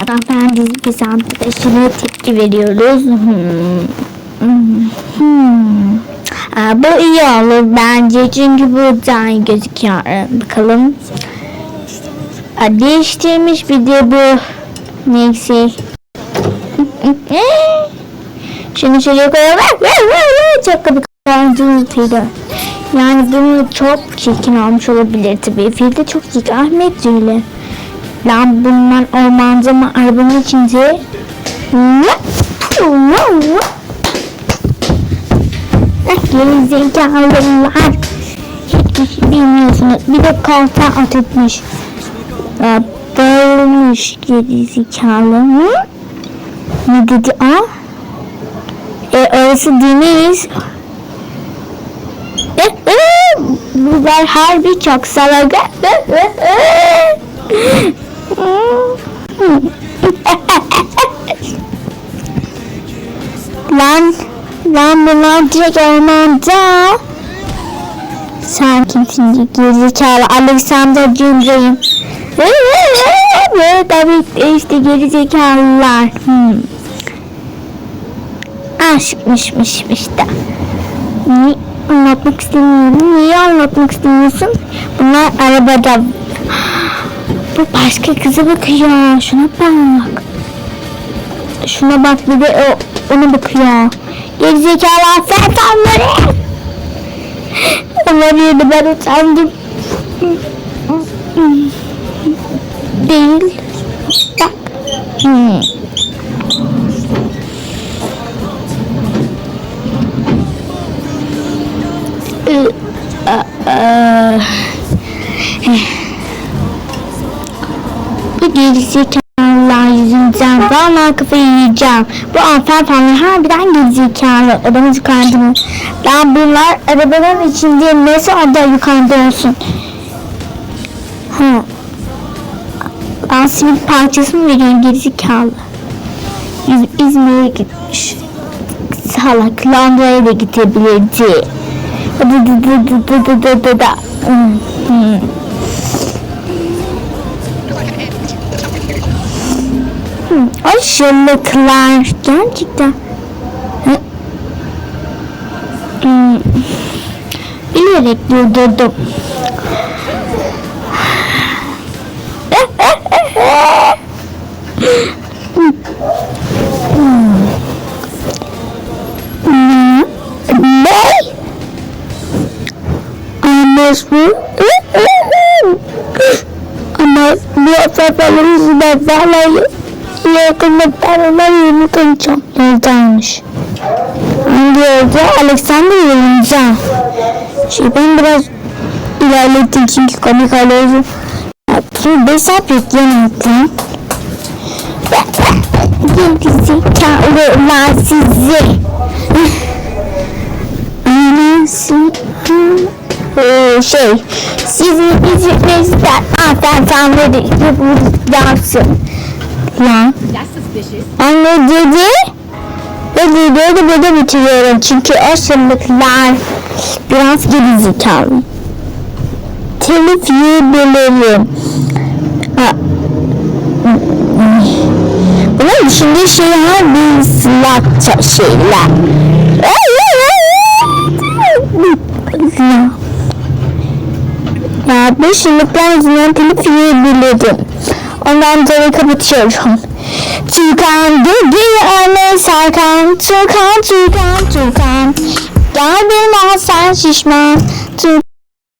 Arkadaşlar biz biz arkadaşına tepki veriyoruz. Hmm. Hmm. Aa, bu iyi olur bence çünkü bu daha iyi gözüküyor. Bakalım. Aa, değiştirmiş bir de bu. Neyse. Şunu şuraya koyalım. Çok kapı kapatıcıydı. Yani bunu çok çirkin olmuş olabilir tabii. Filde çok çirkin. Ahmet öyle. Lan bundan ormanda mı arabanın içinde? Geri zekalılar. Hiçbir şey bilmiyorsunuz. Bir de kalta atıtmış. Ya, Böylemiş geri zekalı. Hı? Ne dedi o? E orası Deniz. E, e, Bunlar harbi çok salak. Lan, lan bunlar direkt ormanda. Sen kimsin gerizekalı Alexander Cumhuriyim. Tabii işte gerizekalılar. Hmm. Aşkmışmış işte. Niye anlatmak istemiyorum? Niye anlatmak istemiyorsun? Bunlar arabada. Bu başka kıza bakıyor. Şuna bak. Şuna bak bir de o, ona bakıyor. Gerizekalı sen tanrı. Onlar yedi ben utandım. gerizekalılar yüzünden vallahi kafayı yiyeceğim. Bu afer falan harbiden gerizekalı. Adamı yukarıda mı? Ben bunlar arabaların içinde nasıl adı yukarıda olsun? Hı. Ben simit parçasını veriyorum gerizekalı. İz İzmir'e gitmiş. Salak Londra'ya da gidebilirdi. Da da da da da da da da. Hmm. Hmm. Aşırılıklar gerçekten. Hmm. Bilerek durdurdum. Ne? Anlaşılıyor. Biyotrafalarımız bedbaharla yakınlıklarına yeni konuşan yazarmış. Diyor ki Alexander Yılınca. Şey ben biraz ilerlettim çünkü komik oluyor. Şimdi hesap yüklenirken gerizekalılar sizi. Anasını e, şey sizin içinizde zaten sandığı yapsın. Ya. Anne dedi ve videoyu da böyle bitiriyorum çünkü o şımarıklar biraz geri zekalı. Telif yiyebilirim. Bunlar düşündüğü şeyler bir silahça şeyler. Evet. 5 yıllıktan izlenen telif filmi bildirdim. Ondan dolayı kapatıyorum. Türkan dedi anne Serkan Türkan Türkan Türkan Gel benim al şişman